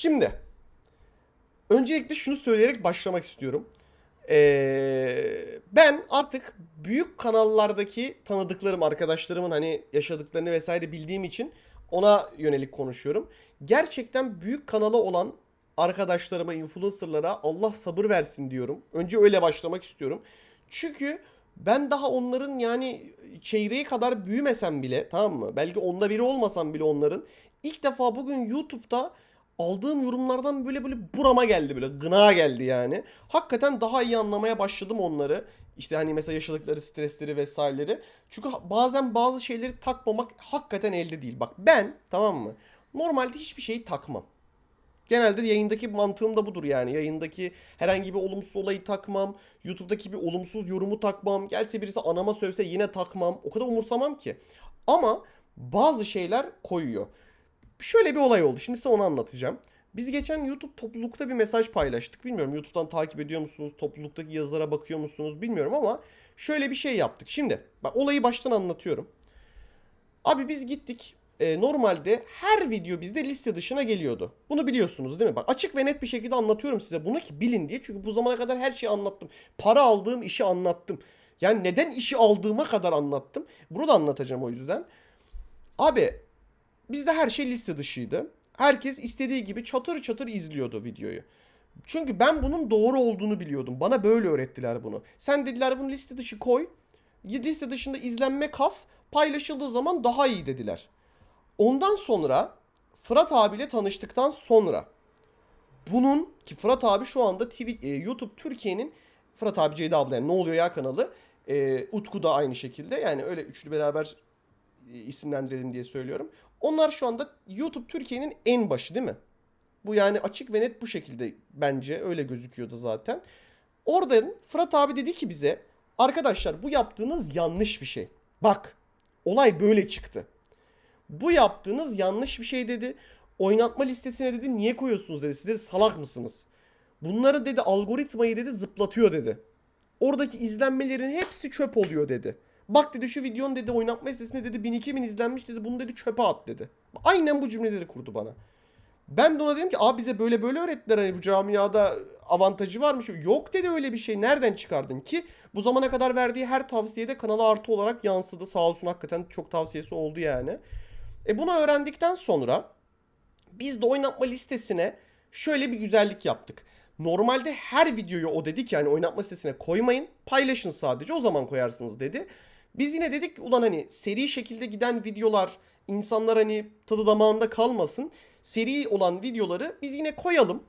Şimdi öncelikle şunu söyleyerek başlamak istiyorum. Ee, ben artık büyük kanallardaki tanıdıklarım, arkadaşlarımın hani yaşadıklarını vesaire bildiğim için ona yönelik konuşuyorum. Gerçekten büyük kanalı olan arkadaşlarıma, influencerlara Allah sabır versin diyorum. Önce öyle başlamak istiyorum. Çünkü ben daha onların yani çeyreği kadar büyümesem bile tamam mı? Belki onda biri olmasam bile onların ilk defa bugün YouTube'da aldığım yorumlardan böyle böyle burama geldi böyle gına geldi yani. Hakikaten daha iyi anlamaya başladım onları. İşte hani mesela yaşadıkları stresleri vesaireleri. Çünkü bazen bazı şeyleri takmamak hakikaten elde değil. Bak ben tamam mı? Normalde hiçbir şeyi takmam. Genelde yayındaki mantığım da budur yani. Yayındaki herhangi bir olumsuz olayı takmam. YouTube'daki bir olumsuz yorumu takmam. Gelse birisi anama sövse yine takmam. O kadar umursamam ki. Ama bazı şeyler koyuyor. Şöyle bir olay oldu. Şimdi size onu anlatacağım. Biz geçen YouTube toplulukta bir mesaj paylaştık. Bilmiyorum YouTube'dan takip ediyor musunuz? Topluluktaki yazılara bakıyor musunuz? Bilmiyorum ama şöyle bir şey yaptık. Şimdi bak olayı baştan anlatıyorum. Abi biz gittik. Ee, normalde her video bizde liste dışına geliyordu. Bunu biliyorsunuz değil mi? Bak açık ve net bir şekilde anlatıyorum size bunu ki bilin diye. Çünkü bu zamana kadar her şeyi anlattım. Para aldığım işi anlattım. Yani neden işi aldığıma kadar anlattım. Bunu da anlatacağım o yüzden. Abi bizde her şey liste dışıydı. Herkes istediği gibi çatır çatır izliyordu videoyu. Çünkü ben bunun doğru olduğunu biliyordum. Bana böyle öğrettiler bunu. Sen dediler bunu liste dışı koy. Liste dışında izlenme kas. Paylaşıldığı zaman daha iyi dediler. Ondan sonra Fırat abiyle tanıştıktan sonra bunun ki Fırat abi şu anda TV, e, YouTube Türkiye'nin Fırat abi Ceyda abla yani ne oluyor ya kanalı. E, Utku da aynı şekilde yani öyle üçlü beraber isimlendirelim diye söylüyorum. Onlar şu anda YouTube Türkiye'nin en başı değil mi? Bu yani açık ve net bu şekilde bence öyle gözüküyordu zaten. Oradan Fırat abi dedi ki bize arkadaşlar bu yaptığınız yanlış bir şey. Bak olay böyle çıktı. Bu yaptığınız yanlış bir şey dedi. Oynatma listesine dedi niye koyuyorsunuz dedi. Siz dedi salak mısınız? Bunları dedi algoritmayı dedi zıplatıyor dedi. Oradaki izlenmelerin hepsi çöp oluyor dedi. Bak dedi şu videonun dedi oynatma listesinde dedi 1000-2000 izlenmiş dedi bunu dedi çöpe at dedi. Aynen bu cümleleri kurdu bana. Ben de ona dedim ki abi bize böyle böyle öğrettiler hani bu camiada avantajı varmış. Yok dedi öyle bir şey. Nereden çıkardın ki? Bu zamana kadar verdiği her tavsiyede kanala artı olarak yansıdı. Sağ olsun hakikaten çok tavsiyesi oldu yani. E bunu öğrendikten sonra biz de oynatma listesine şöyle bir güzellik yaptık. Normalde her videoyu o dedi ki hani oynatma listesine koymayın. Paylaşın sadece o zaman koyarsınız dedi. Biz yine dedik ki, ulan hani seri şekilde giden videolar insanlar hani tadı damağında kalmasın. Seri olan videoları biz yine koyalım.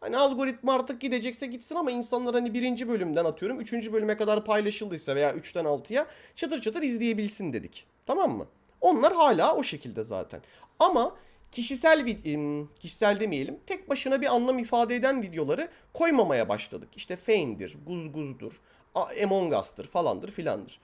Hani algoritma artık gidecekse gitsin ama insanlar hani birinci bölümden atıyorum. Üçüncü bölüme kadar paylaşıldıysa veya üçten altıya çatır çatır izleyebilsin dedik. Tamam mı? Onlar hala o şekilde zaten. Ama kişisel kişisel demeyelim tek başına bir anlam ifade eden videoları koymamaya başladık. İşte Fane'dir, Guzguz'dur, Among Us'tır falandır filandır.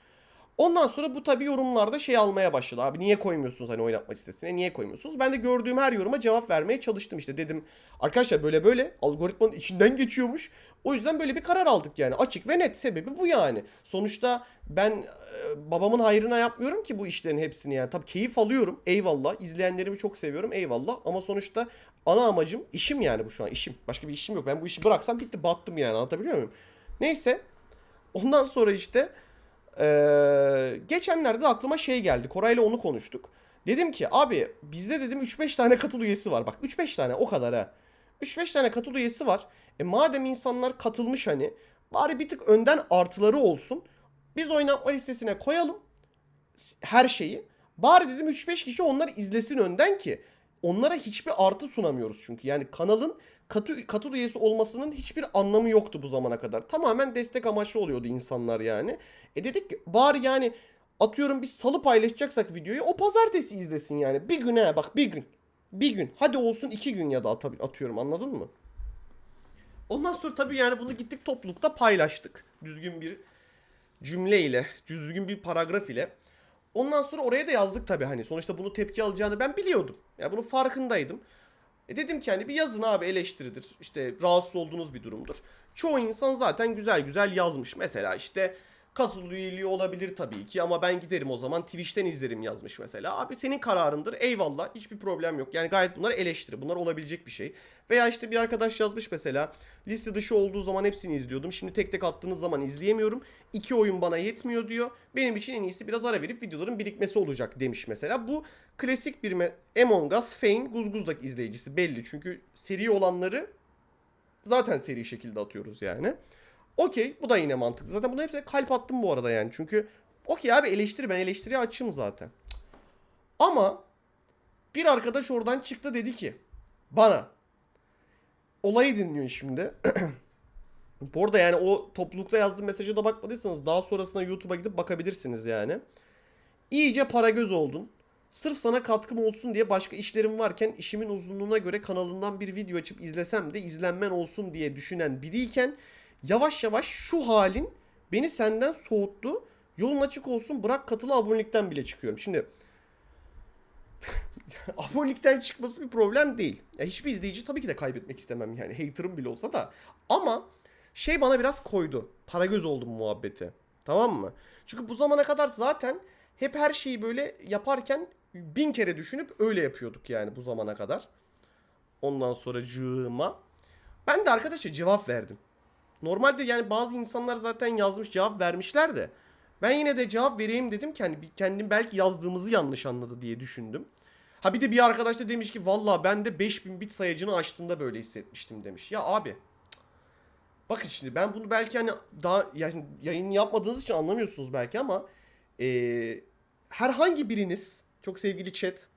Ondan sonra bu tabi yorumlarda şey almaya başladı. Abi niye koymuyorsunuz hani oynatma listesine? Niye koymuyorsunuz? Ben de gördüğüm her yoruma cevap vermeye çalıştım işte. Dedim arkadaşlar böyle böyle algoritmanın içinden geçiyormuş. O yüzden böyle bir karar aldık yani. Açık ve net sebebi bu yani. Sonuçta ben e, babamın hayrına yapmıyorum ki bu işlerin hepsini yani. Tabii keyif alıyorum. Eyvallah. İzleyenlerimi çok seviyorum. Eyvallah. Ama sonuçta ana amacım işim yani bu şu an. işim. Başka bir işim yok. Ben bu işi bıraksam bitti battım yani. Anlatabiliyor muyum? Neyse. Ondan sonra işte ee, geçenlerde de aklıma şey geldi. Koray'la onu konuştuk. Dedim ki abi bizde dedim 3-5 tane katıl üyesi var. Bak 3-5 tane o kadar ha. 3-5 tane katıl üyesi var. E madem insanlar katılmış hani bari bir tık önden artıları olsun. Biz oynatma listesine koyalım her şeyi. Bari dedim 3-5 kişi onları izlesin önden ki onlara hiçbir artı sunamıyoruz çünkü. Yani kanalın katı, katıl üyesi olmasının hiçbir anlamı yoktu bu zamana kadar. Tamamen destek amaçlı oluyordu insanlar yani. E dedik ki bari yani atıyorum biz salı paylaşacaksak videoyu o pazartesi izlesin yani. Bir güne bak bir gün. Bir gün. Hadi olsun iki gün ya da atabi- atıyorum anladın mı? Ondan sonra tabii yani bunu gittik toplulukta paylaştık. Düzgün bir cümleyle, düzgün bir paragraf ile. Ondan sonra oraya da yazdık tabii hani. Sonuçta bunu tepki alacağını ben biliyordum. Ya yani bunun farkındaydım. E dedim ki hani bir yazın abi eleştiridir. İşte rahatsız olduğunuz bir durumdur. Çoğu insan zaten güzel güzel yazmış. Mesela işte Katıl üyeliği olabilir tabii ki ama ben giderim o zaman Twitch'ten izlerim yazmış mesela. Abi senin kararındır eyvallah hiçbir problem yok. Yani gayet bunlar eleştiri bunlar olabilecek bir şey. Veya işte bir arkadaş yazmış mesela liste dışı olduğu zaman hepsini izliyordum. Şimdi tek tek attığınız zaman izleyemiyorum. İki oyun bana yetmiyor diyor. Benim için en iyisi biraz ara verip videoların birikmesi olacak demiş mesela. Bu klasik bir Among Us, Fane, Guzguz'daki izleyicisi belli. Çünkü seri olanları zaten seri şekilde atıyoruz yani. Okey bu da yine mantıklı. Zaten bunların hepsine kalp attım bu arada yani. Çünkü okey abi eleştiri ben eleştiriye açığım zaten. Ama bir arkadaş oradan çıktı dedi ki bana olayı dinliyor şimdi. bu arada yani o toplulukta yazdığım mesaja da bakmadıysanız daha sonrasında YouTube'a gidip bakabilirsiniz yani. İyice para göz oldun. Sırf sana katkım olsun diye başka işlerim varken işimin uzunluğuna göre kanalından bir video açıp izlesem de izlenmen olsun diye düşünen biriyken yavaş yavaş şu halin beni senden soğuttu. Yolun açık olsun bırak katılı abonelikten bile çıkıyorum. Şimdi abonelikten çıkması bir problem değil. Ya hiçbir izleyici tabii ki de kaybetmek istemem yani haterım bile olsa da. Ama şey bana biraz koydu. Para göz oldum muhabbeti. Tamam mı? Çünkü bu zamana kadar zaten hep her şeyi böyle yaparken bin kere düşünüp öyle yapıyorduk yani bu zamana kadar. Ondan sonra cığıma. Ben de arkadaşa cevap verdim. Normalde yani bazı insanlar zaten yazmış cevap vermişler de. Ben yine de cevap vereyim dedim ki hani kendim belki yazdığımızı yanlış anladı diye düşündüm. Ha bir de bir arkadaş da demiş ki valla ben de 5000 bit sayacını açtığımda böyle hissetmiştim demiş. Ya abi bakın şimdi ben bunu belki hani daha yani yayın yapmadığınız için anlamıyorsunuz belki ama eee, herhangi biriniz çok sevgili chat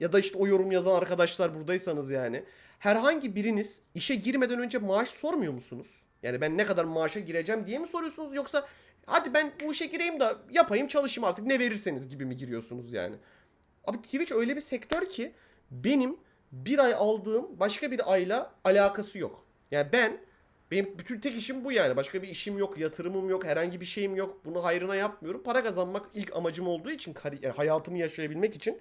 ya da işte o yorum yazan arkadaşlar buradaysanız yani herhangi biriniz işe girmeden önce maaş sormuyor musunuz? Yani ben ne kadar maaşa gireceğim diye mi soruyorsunuz yoksa hadi ben bu işe gireyim de yapayım çalışayım artık ne verirseniz gibi mi giriyorsunuz yani? Abi Twitch öyle bir sektör ki benim bir ay aldığım başka bir ayla alakası yok. Yani ben benim bütün tek işim bu yani. Başka bir işim yok, yatırımım yok, herhangi bir şeyim yok. Bunu hayrına yapmıyorum. Para kazanmak ilk amacım olduğu için, hayatımı yaşayabilmek için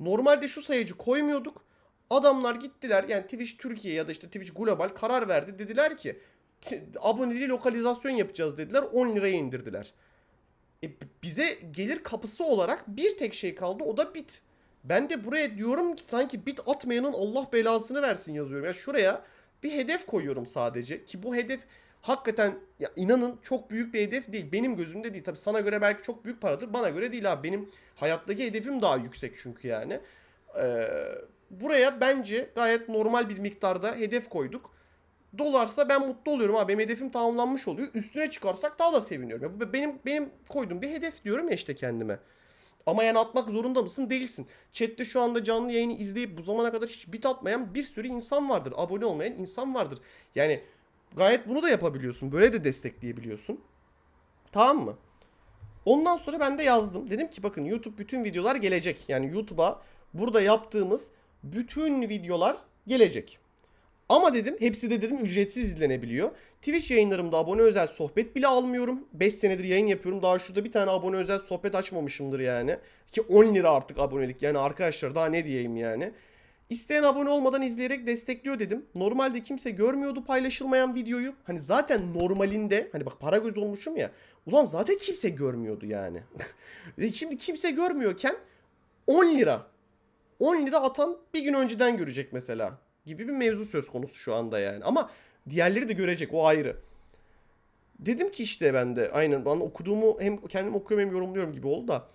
Normalde şu sayıcı koymuyorduk. Adamlar gittiler yani Twitch Türkiye ya da işte Twitch Global karar verdi. Dediler ki "T- aboneliği lokalizasyon yapacağız dediler. 10 liraya indirdiler. E, bize gelir kapısı olarak bir tek şey kaldı o da bit. Ben de buraya diyorum ki sanki bit atmayanın Allah belasını versin yazıyorum. Ya şuraya bir hedef koyuyorum sadece ki bu hedef hakikaten ya inanın çok büyük bir hedef değil. Benim gözümde değil. Tabii sana göre belki çok büyük paradır. Bana göre değil abi. Benim hayattaki hedefim daha yüksek çünkü yani. Ee, buraya bence gayet normal bir miktarda hedef koyduk. Dolarsa ben mutlu oluyorum abi. Benim hedefim tamamlanmış oluyor. Üstüne çıkarsak daha da seviniyorum. Bu benim benim koyduğum bir hedef diyorum ya işte kendime. Ama yani atmak zorunda mısın? Değilsin. Chat'te şu anda canlı yayını izleyip bu zamana kadar hiç bit atmayan bir sürü insan vardır. Abone olmayan insan vardır. Yani gayet bunu da yapabiliyorsun. Böyle de destekleyebiliyorsun. Tamam mı? Ondan sonra ben de yazdım. Dedim ki bakın YouTube bütün videolar gelecek. Yani YouTube'a burada yaptığımız bütün videolar gelecek. Ama dedim hepsi de dedim ücretsiz izlenebiliyor. Twitch yayınlarımda abone özel sohbet bile almıyorum. 5 senedir yayın yapıyorum. Daha şurada bir tane abone özel sohbet açmamışımdır yani. Ki 10 lira artık abonelik. Yani arkadaşlar daha ne diyeyim yani. İsteyen abone olmadan izleyerek destekliyor dedim. Normalde kimse görmüyordu paylaşılmayan videoyu. Hani zaten normalinde hani bak para göz olmuşum ya. Ulan zaten kimse görmüyordu yani. Ve Şimdi kimse görmüyorken 10 lira. 10 lira atan bir gün önceden görecek mesela. Gibi bir mevzu söz konusu şu anda yani. Ama diğerleri de görecek o ayrı. Dedim ki işte ben de aynen ben okuduğumu hem kendim okuyorum hem yorumluyorum gibi oldu da.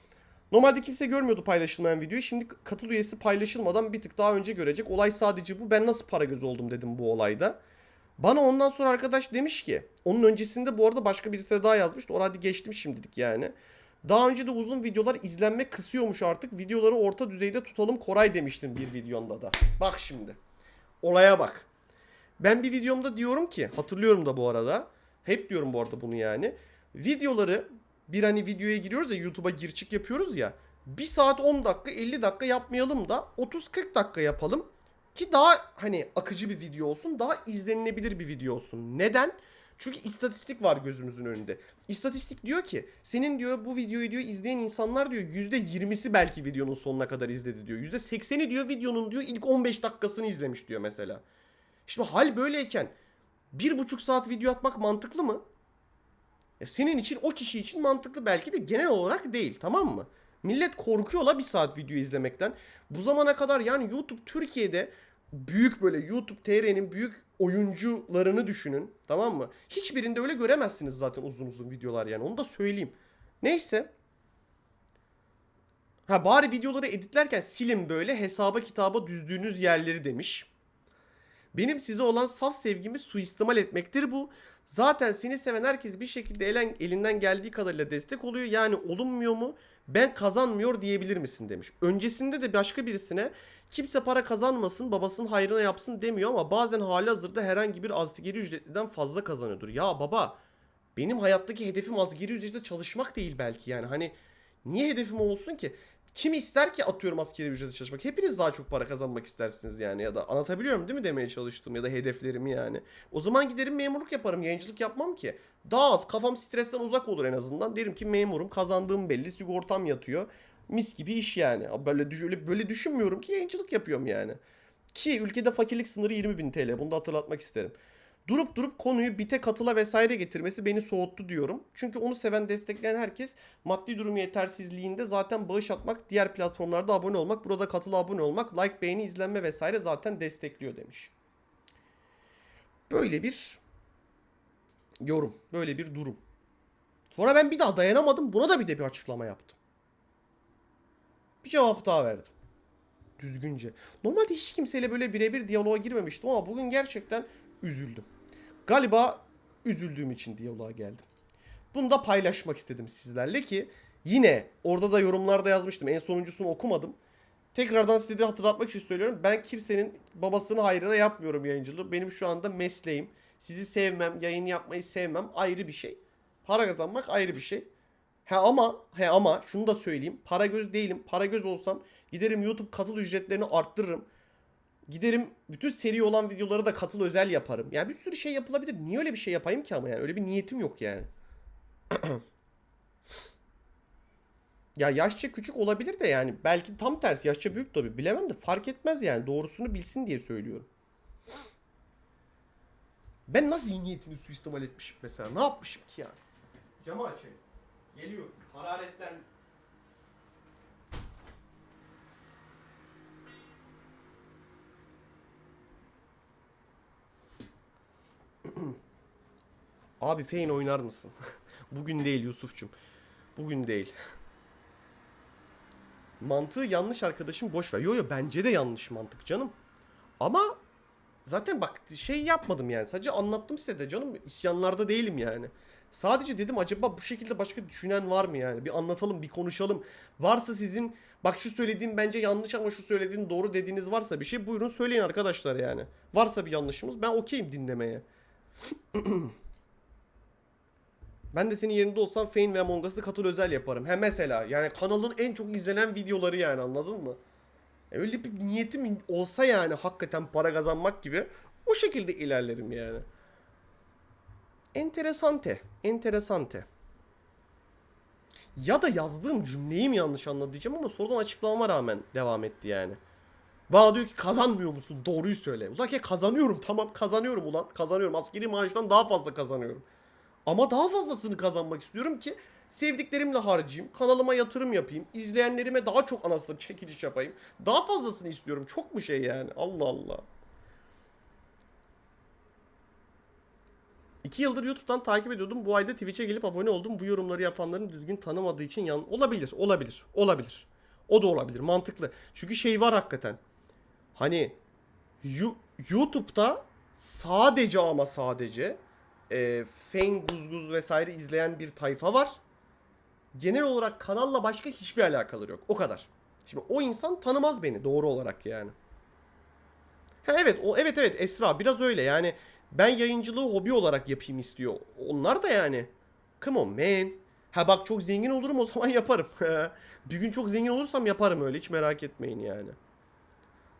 Normalde kimse görmüyordu paylaşılmayan videoyu. Şimdi katıl üyesi paylaşılmadan bir tık daha önce görecek. Olay sadece bu. Ben nasıl para göz oldum dedim bu olayda. Bana ondan sonra arkadaş demiş ki onun öncesinde bu arada başka birisi de daha yazmıştı. Orada geçtim şimdilik yani. Daha önce de uzun videolar izlenme kısıyormuş artık. Videoları orta düzeyde tutalım Koray demiştin bir videonda da. Bak şimdi. Olaya bak. Ben bir videomda diyorum ki hatırlıyorum da bu arada. Hep diyorum bu arada bunu yani. Videoları bir hani videoya giriyoruz ya YouTube'a gir çık yapıyoruz ya. 1 saat 10 dakika 50 dakika yapmayalım da 30-40 dakika yapalım. Ki daha hani akıcı bir video olsun. Daha izlenilebilir bir video olsun. Neden? Çünkü istatistik var gözümüzün önünde. İstatistik diyor ki senin diyor bu videoyu diyor izleyen insanlar diyor %20'si belki videonun sonuna kadar izledi diyor. %80'i diyor videonun diyor ilk 15 dakikasını izlemiş diyor mesela. Şimdi hal böyleyken bir buçuk saat video atmak mantıklı mı? Ya senin için o kişi için mantıklı belki de genel olarak değil tamam mı? Millet korkuyor la bir saat video izlemekten. Bu zamana kadar yani YouTube Türkiye'de büyük böyle YouTube TR'nin büyük oyuncularını düşünün tamam mı? Hiçbirinde öyle göremezsiniz zaten uzun uzun videolar yani onu da söyleyeyim. Neyse. Ha bari videoları editlerken silin böyle hesaba kitaba düzdüğünüz yerleri demiş. Benim size olan saf sevgimi suistimal etmektir bu. Zaten seni seven herkes bir şekilde elen, elinden geldiği kadarıyla destek oluyor. Yani olunmuyor mu? Ben kazanmıyor diyebilir misin demiş. Öncesinde de başka birisine kimse para kazanmasın babasının hayrına yapsın demiyor ama bazen hali hazırda herhangi bir asgari ücretliden fazla kazanıyordur. Ya baba benim hayattaki hedefim asgari ücretle çalışmak değil belki yani hani niye hedefim olsun ki? Kim ister ki atıyorum askeri ücrete çalışmak? Hepiniz daha çok para kazanmak istersiniz yani ya da anlatabiliyorum değil mi demeye çalıştım ya da hedeflerimi yani. O zaman giderim memurluk yaparım yayıncılık yapmam ki. Daha az kafam stresten uzak olur en azından. Derim ki memurum kazandığım belli sigortam yatıyor. Mis gibi iş yani. Böyle, düş- öyle, böyle düşünmüyorum ki yayıncılık yapıyorum yani. Ki ülkede fakirlik sınırı 20 bin TL. Bunu da hatırlatmak isterim. Durup durup konuyu bite katıla vesaire getirmesi beni soğuttu diyorum. Çünkü onu seven destekleyen herkes maddi durum yetersizliğinde zaten bağış atmak, diğer platformlarda abone olmak, burada katıla abone olmak, like, beğeni, izlenme vesaire zaten destekliyor demiş. Böyle bir yorum, böyle bir durum. Sonra ben bir daha dayanamadım. Buna da bir de bir açıklama yaptım. Bir cevap daha verdim. Düzgünce. Normalde hiç kimseyle böyle birebir diyaloğa girmemiştim ama bugün gerçekten üzüldüm. Galiba üzüldüğüm için diyaloğa geldim. Bunu da paylaşmak istedim sizlerle ki yine orada da yorumlarda yazmıştım. En sonuncusunu okumadım. Tekrardan size de hatırlatmak için söylüyorum. Ben kimsenin babasının hayrına yapmıyorum yayıncılığı. Benim şu anda mesleğim. Sizi sevmem, yayın yapmayı sevmem ayrı bir şey. Para kazanmak ayrı bir şey. He ama he ama şunu da söyleyeyim. Para göz değilim. Para göz olsam giderim YouTube katıl ücretlerini arttırırım. Giderim bütün seri olan videoları da katıl özel yaparım. Yani bir sürü şey yapılabilir. Niye öyle bir şey yapayım ki ama yani? Öyle bir niyetim yok yani. ya yaşça küçük olabilir de yani. Belki tam tersi yaşça büyük tabii. Bilemem de fark etmez yani. Doğrusunu bilsin diye söylüyorum. Ben nasıl iyi niyetini suistimal etmişim mesela? Ne yapmışım ki yani? Camı açayım. Geliyor. Hararetten Abi Feyn oynar mısın? Bugün değil Yusuf'cum. Bugün değil. Mantığı yanlış arkadaşım boş ver. Yo yo bence de yanlış mantık canım. Ama zaten bak şey yapmadım yani. Sadece anlattım size de canım. İsyanlarda değilim yani. Sadece dedim acaba bu şekilde başka düşünen var mı yani? Bir anlatalım, bir konuşalım. Varsa sizin bak şu söylediğim bence yanlış ama şu söylediğin doğru dediğiniz varsa bir şey buyurun söyleyin arkadaşlar yani. Varsa bir yanlışımız ben okeyim dinlemeye. Ben de senin yerinde olsam Fane ve Among Us'ı katıl özel yaparım. He mesela yani kanalın en çok izlenen videoları yani anladın mı? E Öyle bir niyetim olsa yani hakikaten para kazanmak gibi o şekilde ilerlerim yani. Enteresante. Enteresante. Ya da yazdığım cümleyi mi yanlış anladı diyeceğim ama sorudan açıklamama rağmen devam etti yani. Bana diyor ki kazanmıyor musun? Doğruyu söyle. Ulan ki kazanıyorum tamam kazanıyorum ulan. Kazanıyorum. Askeri maaştan daha fazla kazanıyorum. Ama daha fazlasını kazanmak istiyorum ki sevdiklerimle harcayayım, kanalıma yatırım yapayım, izleyenlerime daha çok anasını çekiliş yapayım. Daha fazlasını istiyorum. Çok mu şey yani? Allah Allah. İki yıldır YouTube'dan takip ediyordum. Bu ayda Twitch'e gelip abone oldum. Bu yorumları yapanların düzgün tanımadığı için yan... Olabilir, olabilir, olabilir. O da olabilir, mantıklı. Çünkü şey var hakikaten. Hani YouTube'da sadece ama sadece e, Fame, Guzguz vesaire izleyen bir tayfa var. Genel olarak kanalla başka hiçbir alakaları yok. O kadar. Şimdi o insan tanımaz beni doğru olarak yani. Ha evet o evet evet Esra biraz öyle yani ben yayıncılığı hobi olarak yapayım istiyor. Onlar da yani come on man. Ha bak çok zengin olurum o zaman yaparım. bir gün çok zengin olursam yaparım öyle hiç merak etmeyin yani.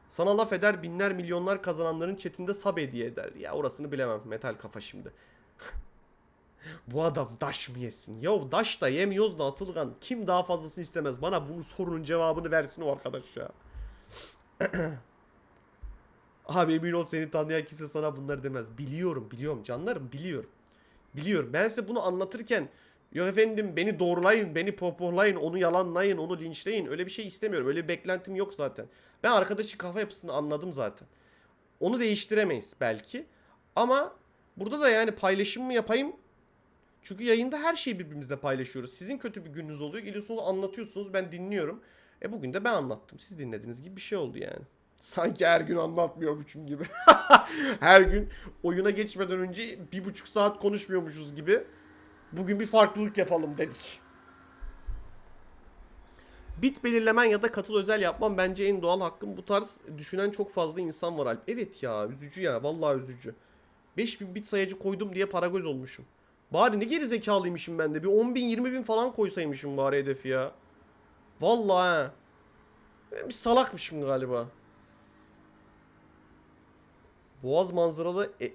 Sana laf eder binler milyonlar kazananların chatinde sub hediye eder. Ya orasını bilemem metal kafa şimdi. Bu adam daş mı yesin? Yo daş da yemiyoruz da Atılgan. Kim daha fazlasını istemez? Bana bu sorunun cevabını versin o arkadaş ya. Abi emin ol seni tanıyan kimse sana bunları demez. Biliyorum biliyorum canlarım biliyorum. Biliyorum. Ben size bunu anlatırken yok efendim beni doğrulayın, beni pohpohlayın, onu yalanlayın, onu linçleyin. Öyle bir şey istemiyorum. Öyle bir beklentim yok zaten. Ben arkadaşı kafa yapısını anladım zaten. Onu değiştiremeyiz belki. Ama burada da yani paylaşım mı yapayım? Çünkü yayında her şeyi birbirimizle paylaşıyoruz. Sizin kötü bir gününüz oluyor. Geliyorsunuz anlatıyorsunuz. Ben dinliyorum. E bugün de ben anlattım. Siz dinlediniz gibi bir şey oldu yani. Sanki her gün anlatmıyormuşum gibi. her gün oyuna geçmeden önce bir buçuk saat konuşmuyormuşuz gibi. Bugün bir farklılık yapalım dedik. Bit belirlemen ya da katıl özel yapman bence en doğal hakkım. Bu tarz düşünen çok fazla insan var Alp. Evet ya üzücü ya vallahi üzücü. 5000 bit sayacı koydum diye paragöz olmuşum. Bari ne geri zekalıymışım ben de. Bir 10 bin 20 bin falan koysaymışım bari hedefi ya. Vallahi ha. Ben bir salakmışım galiba. Boğaz manzaralı e...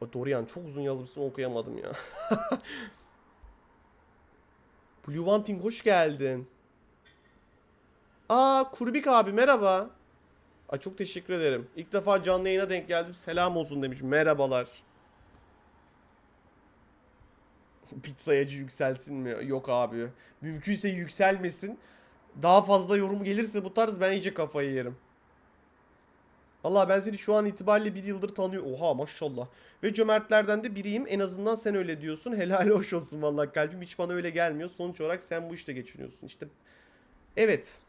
O Dorian çok uzun yazmışsın okuyamadım ya. Blue Wanting hoş geldin. Aa Kurbik abi merhaba. Ay çok teşekkür ederim. İlk defa canlı yayına denk geldim. Selam olsun demiş. Merhabalar. Bit sayacı yükselsin mi? Yok abi. Mümkünse yükselmesin. Daha fazla yorum gelirse bu tarz ben iyice kafayı yerim. Allah ben seni şu an itibariyle bir yıldır tanıyorum. Oha maşallah. Ve cömertlerden de biriyim. En azından sen öyle diyorsun. Helal hoş olsun vallahi kalbim hiç bana öyle gelmiyor. Sonuç olarak sen bu işte geçiniyorsun. İşte evet.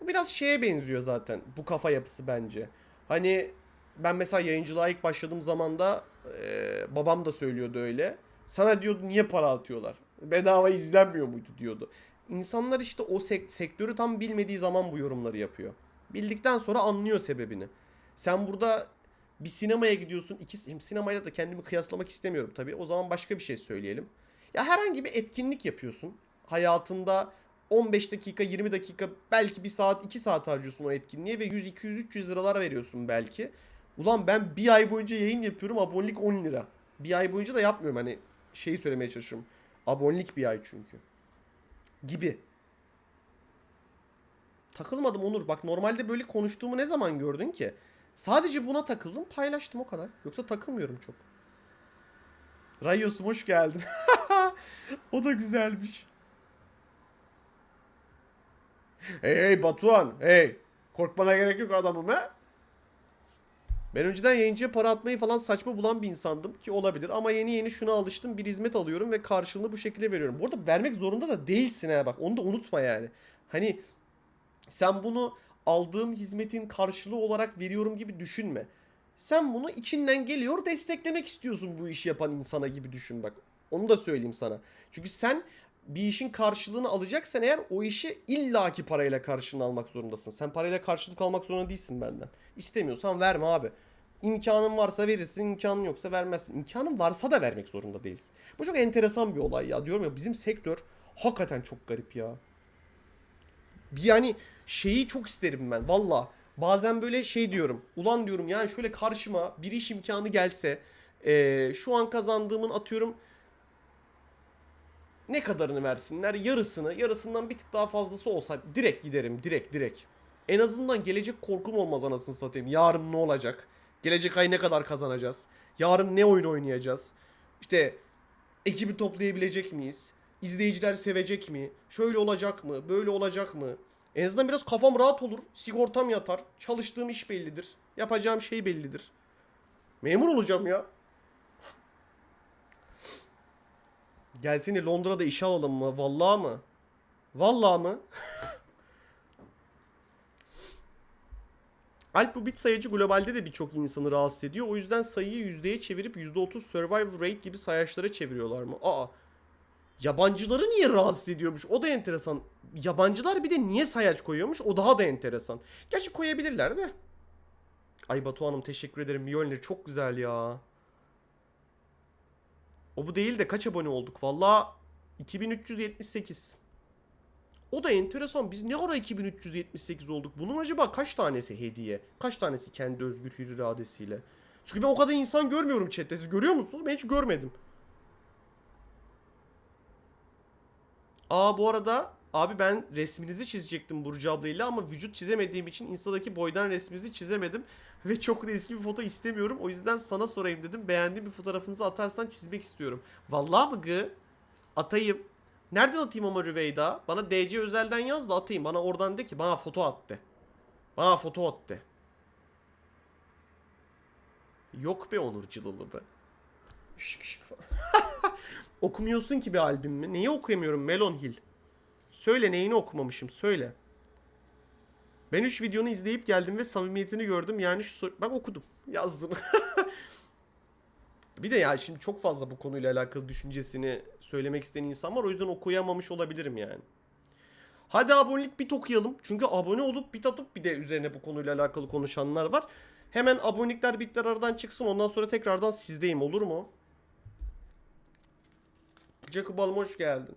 Bu biraz şeye benziyor zaten. Bu kafa yapısı bence. Hani ben mesela yayıncılığa ilk başladığım zaman da e, babam da söylüyordu öyle. Sana diyordu niye para atıyorlar? Bedava izlenmiyor muydu diyordu. İnsanlar işte o sek- sektörü tam bilmediği zaman bu yorumları yapıyor. Bildikten sonra anlıyor sebebini. Sen burada bir sinemaya gidiyorsun. İki, sinemayla da kendimi kıyaslamak istemiyorum tabii. O zaman başka bir şey söyleyelim. Ya herhangi bir etkinlik yapıyorsun. Hayatında 15 dakika, 20 dakika, belki 1 saat, 2 saat harcıyorsun o etkinliğe ve 100, 200, 300 liralar veriyorsun belki. Ulan ben bir ay boyunca yayın yapıyorum abonelik 10 lira. Bir ay boyunca da yapmıyorum hani şeyi söylemeye çalışıyorum. Abonelik bir ay çünkü. Gibi. Takılmadım Onur. Bak normalde böyle konuştuğumu ne zaman gördün ki? Sadece buna takıldım paylaştım o kadar. Yoksa takılmıyorum çok. Rayos'um hoş geldin. o da güzelmiş. Hey hey Batuhan hey. Korkmana gerek yok adamım he. Ben önceden yayıncıya para atmayı falan saçma bulan bir insandım ki olabilir ama yeni yeni şuna alıştım bir hizmet alıyorum ve karşılığını bu şekilde veriyorum. Bu arada vermek zorunda da değilsin ha bak onu da unutma yani. Hani sen bunu aldığım hizmetin karşılığı olarak veriyorum gibi düşünme. Sen bunu içinden geliyor desteklemek istiyorsun bu işi yapan insana gibi düşün bak. Onu da söyleyeyim sana. Çünkü sen bir işin karşılığını alacaksan eğer o işi illaki parayla karşılığını almak zorundasın. Sen parayla karşılık almak zorunda değilsin benden. İstemiyorsan verme abi. İmkanın varsa verirsin, imkanın yoksa vermezsin. İmkanın varsa da vermek zorunda değilsin. Bu çok enteresan bir olay ya. Diyorum ya bizim sektör hakikaten çok garip ya. Bir yani şeyi çok isterim ben valla. Bazen böyle şey diyorum. Ulan diyorum yani şöyle karşıma bir iş imkanı gelse. eee, şu an kazandığımın atıyorum ne kadarını versinler? Yarısını, yarısından bir tık daha fazlası olsa direkt giderim, direkt direkt. En azından gelecek korkum olmaz anasını satayım. Yarın ne olacak? Gelecek ay ne kadar kazanacağız? Yarın ne oyun oynayacağız? İşte ekibi toplayabilecek miyiz? İzleyiciler sevecek mi? Şöyle olacak mı? Böyle olacak mı? En azından biraz kafam rahat olur. Sigortam yatar. Çalıştığım iş bellidir. Yapacağım şey bellidir. Memur olacağım ya. Gel seni Londra'da işe alalım mı? Vallahi mı? Vallahi mı? Alp bu bit sayacı globalde de birçok insanı rahatsız ediyor. O yüzden sayıyı yüzdeye çevirip %30 survival rate gibi sayaçlara çeviriyorlar mı? Aa. Yabancıları niye rahatsız ediyormuş? O da enteresan. Yabancılar bir de niye sayaç koyuyormuş? O daha da enteresan. Gerçi koyabilirler de. Ay Batu Hanım teşekkür ederim. Mjolnir çok güzel ya. O bu değil de kaç abone olduk? Valla 2378. O da enteresan. Biz ne ara 2378 olduk? Bunun acaba kaç tanesi hediye? Kaç tanesi kendi özgür hür iradesiyle? Çünkü ben o kadar insan görmüyorum chatte. Siz görüyor musunuz? Ben hiç görmedim. Aa bu arada abi ben resminizi çizecektim Burcu ablayla ama vücut çizemediğim için Insta'daki boydan resminizi çizemedim. Ve çok da eski bir foto istemiyorum. O yüzden sana sorayım dedim. Beğendiğin bir fotoğrafınızı atarsan çizmek istiyorum. Vallahi mı gı? Atayım. Nereden atayım ama Rüveyda? Bana DC özelden yaz da atayım. Bana oradan de ki bana foto at de. Bana foto at de. Yok be Onur Cılalı be. Şık şık. Okumuyorsun ki bir albüm mü? Neyi okuyamıyorum Melon Hill? Söyle neyini okumamışım söyle. Ben 3 videonu izleyip geldim ve samimiyetini gördüm. Yani şu sor- Bak okudum. Yazdım. bir de ya şimdi çok fazla bu konuyla alakalı düşüncesini söylemek isteyen insan var. O yüzden okuyamamış olabilirim yani. Hadi abonelik bit okuyalım. Çünkü abone olup bit atıp bir de üzerine bu konuyla alakalı konuşanlar var. Hemen abonelikler bitler aradan çıksın. Ondan sonra tekrardan sizdeyim olur mu? Jacob Alm hoş geldin.